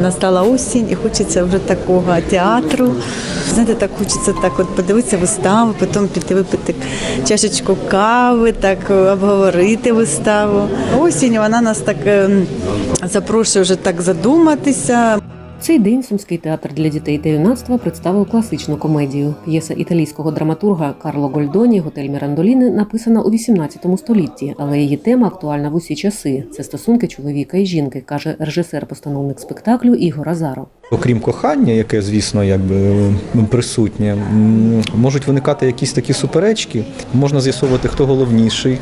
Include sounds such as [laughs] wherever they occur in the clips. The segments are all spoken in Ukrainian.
Настала осінь і хочеться вже такого театру. Знаєте, так хочеться так от подивитися виставу, потім піти випити чашечку кави, так обговорити виставу. Осінь вона нас так ем, запрошує вже так задуматися. Цей день Сумський театр для дітей та юнацтва представив класичну комедію. П'єса італійського драматурга Карло Гольдоні Готель Мірандоліни написана у 18 столітті, але її тема актуальна в усі часи. Це стосунки чоловіка і жінки, каже режисер-постановник спектаклю Ігор Азаров. Окрім кохання, яке, звісно, якби присутнє, можуть виникати якісь такі суперечки. Можна з'ясовувати, хто головніший,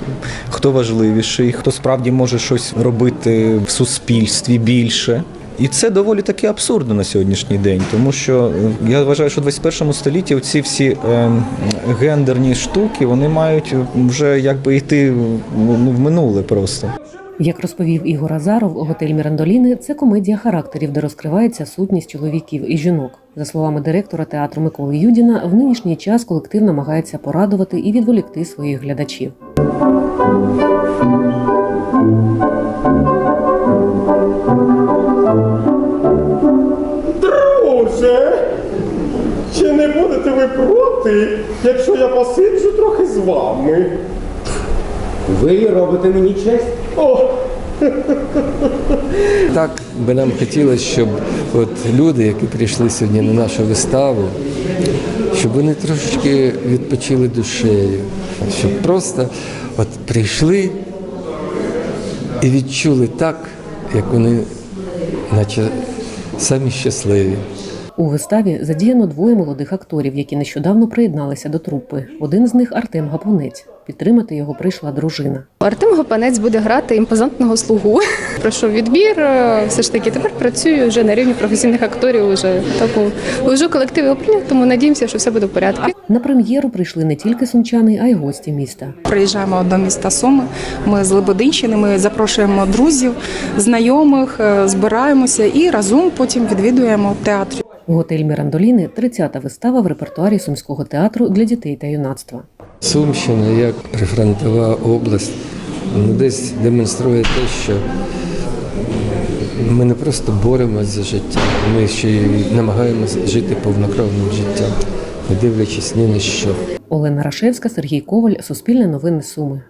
хто важливіший, хто справді може щось робити в суспільстві більше. І це доволі таки абсурдно на сьогоднішній день, тому що е, я вважаю, що в 21 столітті ці всі е, гендерні штуки вони мають вже якби йти ну, в минуле просто. Як розповів Ігор Азаров, готель Мірандоліни це комедія характерів, де розкривається сутність чоловіків і жінок. За словами директора театру Миколи Юдіна, в нинішній час колектив намагається порадувати і відволікти своїх глядачів. Друже, чи не будете ви проти, якщо я посиджу трохи з вами? Ви робите мені честь. О, Так би нам хотілося, щоб от люди, які прийшли сьогодні на нашу виставу, щоб вони трошечки відпочили душею, щоб просто от прийшли і відчули так, як вони, наче самі щасливі. У виставі задіяно двоє молодих акторів, які нещодавно приєдналися до трупи. Один з них Артем Гапунець. Підтримати його прийшла дружина. Артем Гопанець буде грати імпозантного слугу. [laughs] Пройшов відбір. е, Все ж таки тепер працюю вже на рівні професійних акторів. Уже тому вже колектив його тому надіємося, що все буде в порядку. На прем'єру прийшли не тільки сумчани, а й гості міста. Приїжджаємо до міста Суми. Ми з Лебединщини. Ми запрошуємо друзів, знайомих, е, збираємося і разом потім відвідуємо театр. Готель Мірандоліни 30-та вистава в репертуарі сумського театру для дітей та юнацтва. Сумщина як прифронтова область ну, десь демонструє те, що ми не просто боремося за життя, ми ще й намагаємося жити повнокровним життям, не дивлячись ні на що. Олена Рашевська, Сергій Коваль, Суспільне новини Суми.